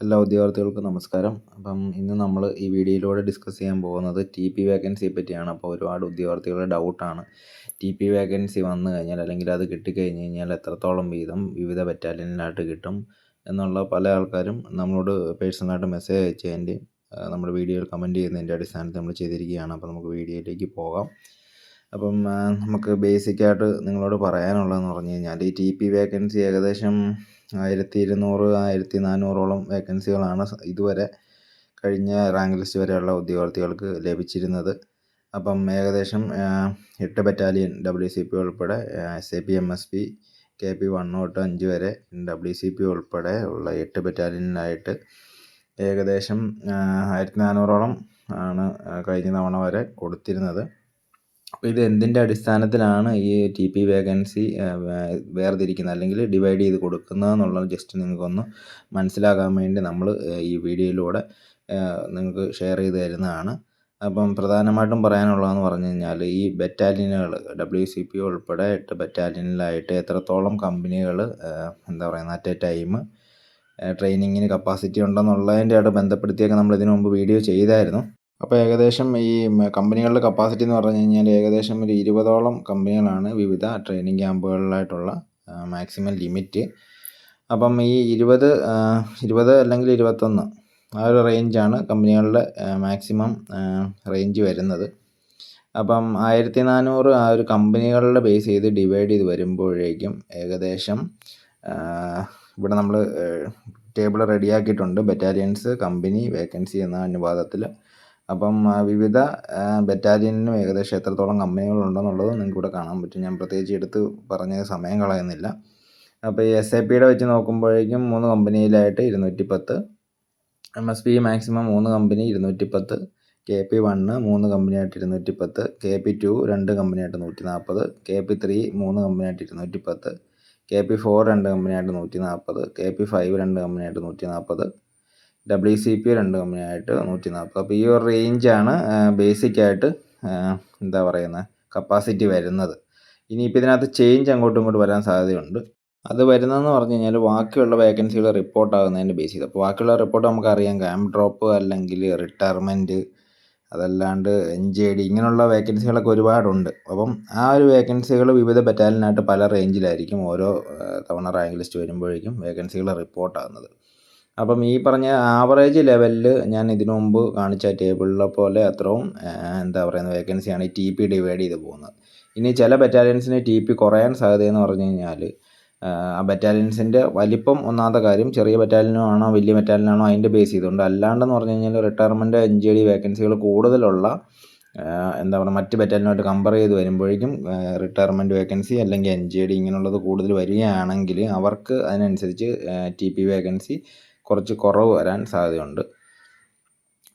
എല്ലാ ഉദ്യോഗാർത്ഥികൾക്കും നമസ്കാരം. അപ്പം ഇന്ന് നമ്മൾ ഈ വീഡിയോയിലൂടെ ഡിസ്കസ് ചെയ്യാൻ പോകുന്നത് ടി പി വേക്കൻസിയെ പറ്റിയാണ്. അപ്പോൾ ഒരുപാട് ഉദ്യോഗാർത്ഥികളുടെ ഡൗട്ടാണ് ടി പി വേക്കൻസി വന്നു കഴിഞ്ഞാൽ അല്ലെങ്കിൽ അത് കിട്ടിക്കഴിഞ്ഞ് കഴിഞ്ഞാൽ എത്രത്തോളം വീതം വിവിധ ബറ്റാലിയനിലായിട്ട് കിട്ടും എന്നുള്ള പല ആൾക്കാരും നമ്മളോട് പേഴ്സണലായിട്ട് മെസ്സേജ് അയച്ചതിന്റെ നമ്മുടെ വീഡിയോയിൽ കമന്റ് ചെയ്യുന്നതിന്റെ അടിസ്ഥാനത്തിൽ നമ്മൾ ചെയ്തിരിക്കുകയാണ്. അപ്പോൾ നമുക്ക് വീഡിയോയിലേക്ക് പോകാം. അപ്പം നമുക്ക് ബേസിക്കായിട്ട് നിങ്ങളോട് പറയാനുള്ളതെന്ന് പറഞ്ഞു കഴിഞ്ഞാൽ ഈ ടി പി വേക്കൻസി ഏകദേശം ആയിരത്തി ഇരുന്നൂറ് ആയിരത്തി നാനൂറോളം വേക്കൻസികളാണ് ഇതുവരെ കഴിഞ്ഞ റാങ്ക് ലിസ്റ്റ് വരെയുള്ള ഉദ്യോഗാർത്ഥികൾക്ക് ലഭിച്ചിരുന്നത്. അപ്പം ഏകദേശം എട്ട് ബറ്റാലിയൻ ഡബ്ല്യു സി പി ഉൾപ്പെടെ S A P M S P K P one തൊട്ട് അഞ്ച് വരെ ഡബ്ല്യു സി പി ഉൾപ്പെടെ ഉള്ള എട്ട് ബറ്റാലിയനിലായിട്ട് ഏകദേശം ആയിരത്തി നാനൂറോളം ആണ് കഴിഞ്ഞ തവണ വരെ കൊടുത്തിരുന്നത്. അപ്പോൾ ഇത് എന്തിന്റെ അടിസ്ഥാനത്തിലാണ് ഈ ടി പി വേക്കൻസി വേർതിരിക്കുന്നത്? അല്ലെങ്കിൽ ഡിവൈഡ് ചെയ്ത് കൊടുക്കുന്നത് എന്നുള്ളത് ജസ്റ്റ് നിങ്ങൾക്കൊന്ന് മനസ്സിലാക്കാൻ വേണ്ടി നമ്മൾ ഈ വീഡിയോയിലൂടെ നിങ്ങൾക്ക് ഷെയർ ചെയ്ത് തരുന്നതാണ്. അപ്പം പ്രധാനമായിട്ടും പറയാനുള്ളതെന്ന് പറഞ്ഞു കഴിഞ്ഞാൽ ഈ ബറ്റാലിയനുകൾ ഡബ്ല്യു സി പി ഉൾപ്പെടെ എട്ട് ബറ്റാലിയനിലായിട്ട് എത്രത്തോളം കമ്പനികൾ എന്താ പറയുന്നത് അറ്റ് എ ടൈം ട്രെയിനിങ്ങിന് കപ്പാസിറ്റി ഉണ്ടെന്നുള്ളതിന്റെ ആയിട്ട് ബന്ധപ്പെടുത്തിയൊക്കെ നമ്മൾ ഇതിനു മുമ്പ് വീഡിയോ ചെയ്തായിരുന്നു. അപ്പോൾ ഏകദേശം ഈ കമ്പനികളുടെ കപ്പാസിറ്റി എന്ന് പറഞ്ഞു കഴിഞ്ഞാൽ ഏകദേശം ഒരു ഇരുപതോളം കമ്പനികളാണ് വിവിധ ട്രെയിനിങ് ക്യാമ്പുകളിലായിട്ടുള്ള മാക്സിമം ലിമിറ്റ് അപ്പം ഈ ഇരുപത് ഇരുപത് അല്ലെങ്കിൽ ഇരുപത്തൊന്ന് ആ ഒരു റേഞ്ചാണ് കമ്പനികളുടെ മാക്സിമം റേഞ്ച് വരുന്നത്. അപ്പം ആയിരത്തി നാനൂറ് ആ ഒരു കമ്പനികളുടെ ബേസ് ചെയ്ത് ഡിവൈഡ് ചെയ്ത് വരുമ്പോഴേക്കും ഏകദേശം ഇവിടെ നമ്മൾ ടേബിൾ റെഡിയാക്കിയിട്ടുണ്ട് ബറ്റാലിയൻസ് കമ്പനി വേക്കൻസി എന്ന അനുപാതത്തിൽ അപ്പം വിവിധ ബറ്റാലിയനിലും ഏകദേശം എത്രത്തോളം കമ്പനികളുണ്ടെന്നുള്ളത് നിങ്ങൾക്ക് ഇവിടെ കാണാൻ പറ്റും. ഞാൻ പ്രത്യേകിച്ച് എടുത്ത് പറഞ്ഞ് സമയം കളയുന്നില്ല. അപ്പോൾ ഈ എസ് എ പിയുടെ വെച്ച് നോക്കുമ്പോഴേക്കും മൂന്ന് കമ്പനിയിലായിട്ട് ഇരുന്നൂറ്റി പത്ത് എം എസ് പി മാക്സിമം മൂന്ന് കമ്പനി ഇരുന്നൂറ്റി പത്ത് കെ പി വണ്ണ് മൂന്ന് കമ്പനിയായിട്ട് ഇരുന്നൂറ്റി പത്ത് കെ പി ടു രണ്ട് കമ്പനിയായിട്ട് നൂറ്റി നാൽപ്പത് കെ പി ത്രീ മൂന്ന് കമ്പനിയായിട്ട് ഇരുന്നൂറ്റി പത്ത് കെ പി ഫോർ രണ്ട് കമ്പനിയായിട്ട് നൂറ്റി നാൽപ്പത് കെ പി ഫൈവ് രണ്ട് കമ്പനിയായിട്ട് നൂറ്റി നാൽപ്പത് ഡബ്ല്യു സി പി രണ്ട് കമ്പനിയായിട്ട് നൂറ്റി നാൽപ്പത് അപ്പോൾ ഈ ഒരു റേഞ്ചാണ് ബേസിക്കായിട്ട് എന്താ പറയുന്നത് കപ്പാസിറ്റി വരുന്നത്. ഇനിയിപ്പോൾ ഇതിനകത്ത് ചേഞ്ച് അങ്ങോട്ടും ഇങ്ങോട്ടും വരാൻ സാധ്യതയുണ്ട്. അത് വരുന്നതെന്ന് പറഞ്ഞു കഴിഞ്ഞാൽ ബാക്കിയുള്ള വേക്കൻസികൾ റിപ്പോർട്ട് ആകുന്നതിന്റെ ബേസ് ചെയ്ത്. അപ്പോൾ ബാക്കിയുള്ള റിപ്പോർട്ട് നമുക്കറിയാം ക്യാമ്പ് ഡ്രോപ്പ് അല്ലെങ്കിൽ റിട്ടയർമെന്റ് അതല്ലാണ്ട് എൻ ജെ ഡി ഇങ്ങനെയുള്ള വേക്കൻസികളൊക്കെ ഒരുപാടുണ്ട്. അപ്പം ആ ഒരു വേക്കൻസികൾ വിവിധ ബറ്റാലിയനായിട്ട് പല റേഞ്ചിലായിരിക്കും ഓരോ തവണ റാങ്ക് ലിസ്റ്റ് വരുമ്പോഴേക്കും വേക്കൻസികൾ റിപ്പോർട്ട് ആകുന്നത്. അപ്പം ഈ പറഞ്ഞ ആവറേജ് ലെവലിൽ ഞാൻ ഇതിനു മുമ്പ് കാണിച്ച ടേബിളിലെ പോലെ അത്രയും എന്താ പറയുന്നത് വേക്കൻസിയാണ് ടി പി ഡിവൈഡ് ചെയ്ത് പോകുന്നത്. ഇനി ചില ബറ്റാലിയൻസിന് ടി പി കുറയാൻ സാധ്യതയെന്ന് പറഞ്ഞു കഴിഞ്ഞാൽ ആ ബറ്റാലിയൻസിന്റെ വലിപ്പം ഒന്നാമത്തെ കാര്യം ചെറിയ ബറ്റാലിയനോ ആണോ വലിയ ബറ്റാലിയനാണോ അതിന്റെ ബേസ് ചെയ്തുകൊണ്ട് അല്ലാണ്ടെന്ന് പറഞ്ഞു കഴിഞ്ഞാൽ റിട്ടയർമെന്റ് എൻ ജി ഡി വേക്കൻസികൾ കൂടുതലുള്ള എന്താ പറയുക മറ്റ് ബറ്റാലിയനുമായിട്ട് കമ്പയർ ചെയ്ത് വരുമ്പോഴേക്കും റിട്ടയർമെന്റ് വേക്കൻസി അല്ലെങ്കിൽ എൻ ജി ഡി ഇങ്ങനെയുള്ളത് കൂടുതൽ വരികയാണെങ്കിൽ അവർക്ക് അതിനനുസരിച്ച് ടി പി വേക്കൻസി കുറച്ച് കുറവ് വരാൻ സാധ്യതയുണ്ട്.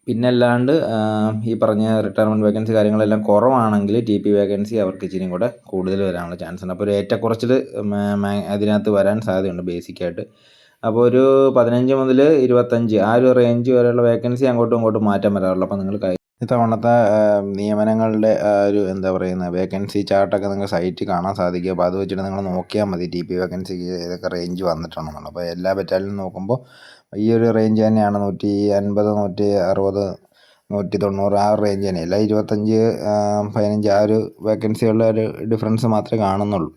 പിന്നെ അല്ലാണ്ട് ഈ പറഞ്ഞ റിട്ടയർമെന്റ് വേക്കൻസി കാര്യങ്ങളെല്ലാം കുറവാണെങ്കിൽ ടി പി വേക്കൻസി അവർക്ക് ഇച്ചിരിയും കൂടെ കൂടുതൽ വരാനുള്ള ചാൻസ് ഉണ്ട്. അപ്പോൾ ഒരു ഏറ്റക്കുറച്ചിൽ അതിനകത്ത് വരാൻ സാധ്യതയുണ്ട് ബേസിക്കായിട്ട് അപ്പോൾ ഒരു പതിനഞ്ച് മുതൽ ഇരുപത്തഞ്ച് ആ ഒരു റേഞ്ച് വരെയുള്ള വേക്കൻസി അങ്ങോട്ടും ഇങ്ങോട്ടും മാറ്റം വരാറുള്ളൂ. അപ്പോൾ നിങ്ങൾ ഇത്തവണത്തെ നിയമനങ്ങളുടെ ഒരു എന്താ പറയുന്നത് വേക്കൻസി ചാർട്ടൊക്കെ നിങ്ങൾക്ക് സൈറ്റിൽ കാണാൻ സാധിക്കും. അപ്പോൾ അത് വെച്ചിട്ട് നിങ്ങൾ നോക്കിയാൽ മതി ടി പി വേക്കൻസിക്ക് ഏതൊക്കെ റേഞ്ച് വന്നിട്ടുണ്ടെന്നുള്ളത്. അപ്പോൾ എല്ലാ ബറ്റാലിനും നോക്കുമ്പോൾ ഈ ഒരു റേഞ്ച് തന്നെയാണ്. നൂറ്റി അൻപത് നൂറ്റി അറുപത് നൂറ്റി തൊണ്ണൂറ് ആ റേഞ്ച് തന്നെയല്ല? ഇരുപത്തഞ്ച് പതിനഞ്ച് ആ ഒരു വേക്കൻസികളുടെ ഒരു ഡിഫറൻസ് മാത്രമേ കാണുന്നുള്ളൂ.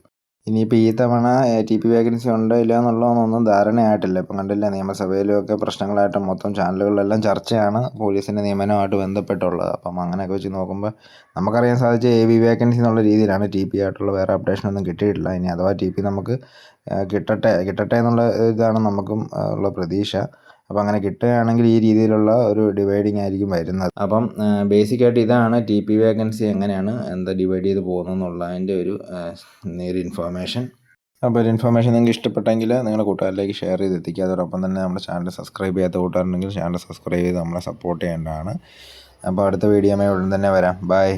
ഇനിയിപ്പോൾ ഈ തവണ ടി പി വേക്കൻസി ഉണ്ടോ ഇല്ലയോ എന്നുള്ളതൊന്നും ധാരണയായിട്ടില്ല. ഇപ്പം കണ്ടില്ലേ നിയമസഭയിലുമൊക്കെ പ്രശ്നങ്ങളായിട്ട് മൊത്തം ചാനലുകളിലെല്ലാം ചർച്ചയാണ് പോലീസിന്റെ നിയമനവുമായിട്ട് ബന്ധപ്പെട്ടുള്ളത്. അപ്പം അങ്ങനെയൊക്കെ വെച്ച് നോക്കുമ്പോൾ നമുക്കറിയാൻ സാധിച്ച എ വി വേക്കൻസി എന്നുള്ള രീതിയിലാണ് ടി പി ആയിട്ടുള്ള വേറെ അപ്ഡേഷനൊന്നും കിട്ടിയിട്ടില്ല. ഇനി അഥവാ ടി പി നമുക്ക് കിട്ടട്ടെ കിട്ടട്ടെ എന്നുള്ള ഇതാണ് നമുക്കും ഉള്ള പ്രതീക്ഷ. അപ്പോൾ അങ്ങനെ കിട്ടുകയാണെങ്കിൽ ഈ രീതിയിലുള്ള ഒരു ഡിവൈഡിങ് ആയിരിക്കും വരുന്നത്. അപ്പം ബേസിക്കായിട്ട് ഇതാണ് ടി പി വേക്കൻസി എങ്ങനെയാണ് എന്താ ഡിവൈഡ് ചെയ്ത് പോകുന്നതെന്നുള്ളതിന്റെ ഒരു നേരി ഇൻഫോർമേഷൻ അപ്പോൾ ഒരു ഇൻഫോർമേഷൻ നിങ്ങൾക്ക് ഇഷ്ടപ്പെട്ടെങ്കിൽ നിങ്ങളുടെ കൂട്ടുകാരിലേക്ക് ഷെയർ ചെയ്ത് എത്തിക്കുക. അതോടൊപ്പം തന്നെ നമ്മുടെ ചാനൽ സബ്സ്ക്രൈബ് ചെയ്യാത്ത കൂട്ടുകാരുണ്ടെങ്കിൽ ചാനൽ സബ്സ്ക്രൈബ് ചെയ്ത് നമ്മളെ സപ്പോർട്ട് ചെയ്യേണ്ടതാണ്. അപ്പോൾ അടുത്ത വീഡിയോമേ ഉടൻ തന്നെ വരാം. ബൈ